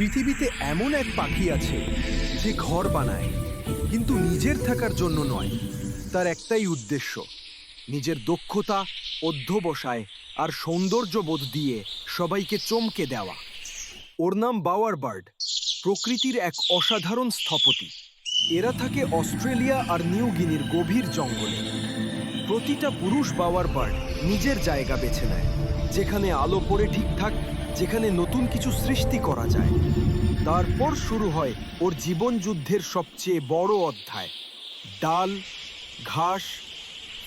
পৃথিবীতে এমন এক পাখি আছে যে ঘর বানায়, কিন্তু নিজের থাকার জন্য নয়। তার একটাই উদ্দেশ্য, নিজের দক্ষতা, অধ্যবসায় আর সৌন্দর্যবোধ দিয়ে সবাইকে চমকে দেওয়া। ওর নাম বাওয়ার বার্ড, প্রকৃতির এক অসাধারণ স্থপতি। এরা থাকে অস্ট্রেলিয়া আর নিউ গিনির গভীর জঙ্গলে। প্রতিটা পুরুষ বাওয়ার বার্ড নিজের জায়গা বেছে নেয়। যেখানে আলো পড়ে ঠিকঠাক, যেখানে নতুন কিছু সৃষ্টি করা যায়। তারপর শুরু হয় ওর জীবন যুদ্ধের সবচেয়ে বড় অধ্যায়। ডাল, ঘাস,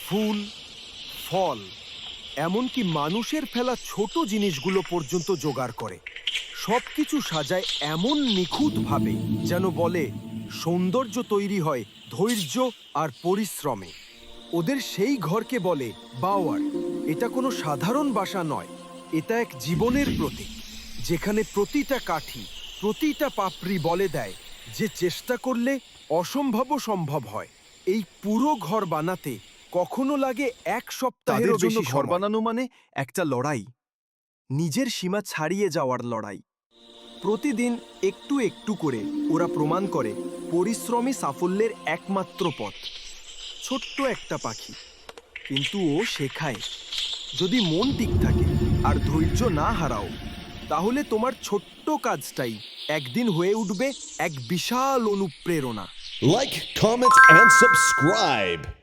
ফুল, ফল, এমনকি মানুষের ফেলা ছোট জিনিসগুলো পর্যন্ত জোগাড় করে। সব কিছু সাজায় এমন নিখুঁতভাবে যেন বলে, সৌন্দর্য তৈরি হয় ধৈর্য আর পরিশ্রমে। ওদের সেই ঘরকে বলে বাওয়ার। এটা কোনো সাধারণ বাসা নয়। এটা এক জীবনের প্রতীক যেখানে প্রতিটা কাঠি প্রতিটা পাপড়ি বলে দেয় যে চেষ্টা করলে অসম্ভবও সম্ভব হয়। এই পুরো ঘর বানাতে কখনো লাগে এক সপ্তাহেরও তাদের জন্য বেশি ঘর বানানো মানে একটা লড়াই নিজের সীমা ছাড়িয়ে যাওয়ার লড়াই। প্রতিদিন একটু একটু করে ওরা প্রমাণ করে পরিশ্রমী সাফল্যের একমাত্র পথ। ছোট্ট একটা পাখি কিন্তু ও শেখায় যদি মন ঠিক থাকে আর ধৈর্য না হারাও, তাহলে তোমার ছোট্ট কাজটাই একদিন হয়ে উঠবে এক বিশাল অনুপ্রেরণা লাইক কমেন্ট and subscribe.